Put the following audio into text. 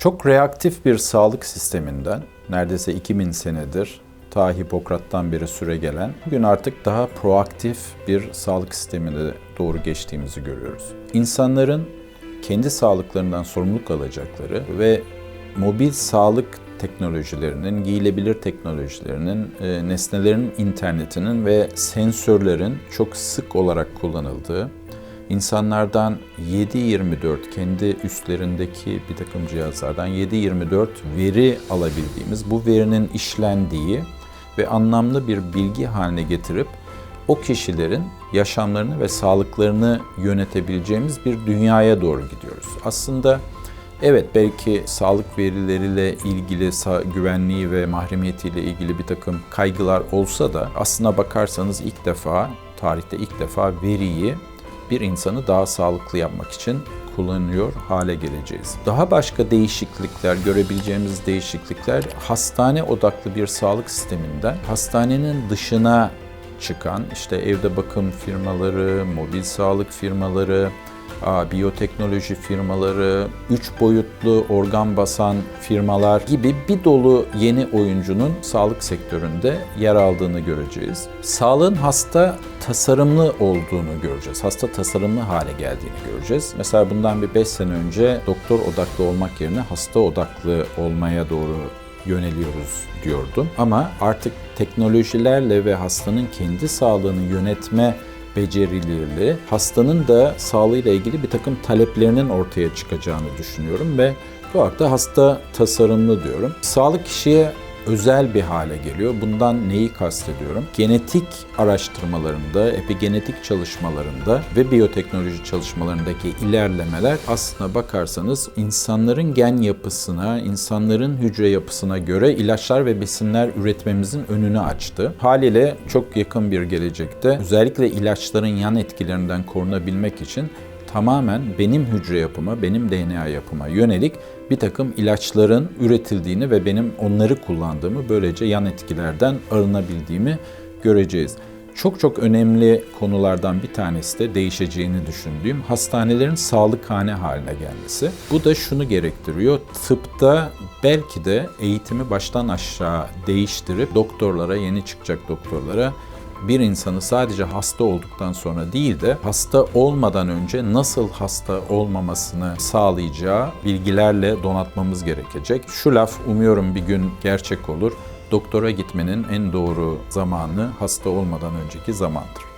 Çok reaktif bir sağlık sisteminden neredeyse 2000 senedir ta Hipokrat'tan beri süre gelen bugün artık daha proaktif bir sağlık sistemine doğru geçtiğimizi görüyoruz. İnsanların kendi sağlıklarından sorumluluk alacakları ve mobil sağlık teknolojilerinin, giyilebilir teknolojilerinin, e, nesnelerin internetinin ve sensörlerin çok sık olarak kullanıldığı, insanlardan 7-24 kendi üstlerindeki bir takım cihazlardan 7-24 veri alabildiğimiz, bu verinin işlendiği ve anlamlı bir bilgi haline getirip o kişilerin yaşamlarını ve sağlıklarını yönetebileceğimiz bir dünyaya doğru gidiyoruz. Aslında evet belki sağlık verileriyle ilgili güvenliği ve mahremiyetiyle ilgili bir takım kaygılar olsa da aslına bakarsanız ilk defa tarihte ilk defa veriyi bir insanı daha sağlıklı yapmak için kullanıyor hale geleceğiz. Daha başka değişiklikler, görebileceğimiz değişiklikler hastane odaklı bir sağlık sisteminden hastanenin dışına çıkan işte evde bakım firmaları, mobil sağlık firmaları, biyoteknoloji firmaları, üç boyutlu organ basan firmalar gibi bir dolu yeni oyuncunun sağlık sektöründe yer aldığını göreceğiz. Sağlığın hasta tasarımlı olduğunu göreceğiz. Hasta tasarımlı hale geldiğini göreceğiz. Mesela bundan bir 5 sene önce doktor odaklı olmak yerine hasta odaklı olmaya doğru yöneliyoruz diyordum. Ama artık teknolojilerle ve hastanın kendi sağlığını yönetme becerileriyle hastanın da sağlığıyla ilgili bir takım taleplerinin ortaya çıkacağını düşünüyorum ve bu hakta hasta tasarımlı diyorum. Sağlık kişiye özel bir hale geliyor. Bundan neyi kastediyorum? Genetik araştırmalarında, epigenetik çalışmalarında ve biyoteknoloji çalışmalarındaki ilerlemeler aslına bakarsanız insanların gen yapısına, insanların hücre yapısına göre ilaçlar ve besinler üretmemizin önünü açtı. Haliyle çok yakın bir gelecekte özellikle ilaçların yan etkilerinden korunabilmek için tamamen benim hücre yapıma, benim DNA yapıma yönelik bir takım ilaçların üretildiğini ve benim onları kullandığımı, böylece yan etkilerden arınabildiğimi göreceğiz. Çok çok önemli konulardan bir tanesi de değişeceğini düşündüğüm hastanelerin sağlıkhane haline gelmesi. Bu da şunu gerektiriyor. Tıpta belki de eğitimi baştan aşağı değiştirip doktorlara, yeni çıkacak doktorlara bir insanı sadece hasta olduktan sonra değil de hasta olmadan önce nasıl hasta olmamasını sağlayacağı bilgilerle donatmamız gerekecek. Şu laf umuyorum bir gün gerçek olur. Doktora gitmenin en doğru zamanı hasta olmadan önceki zamandır.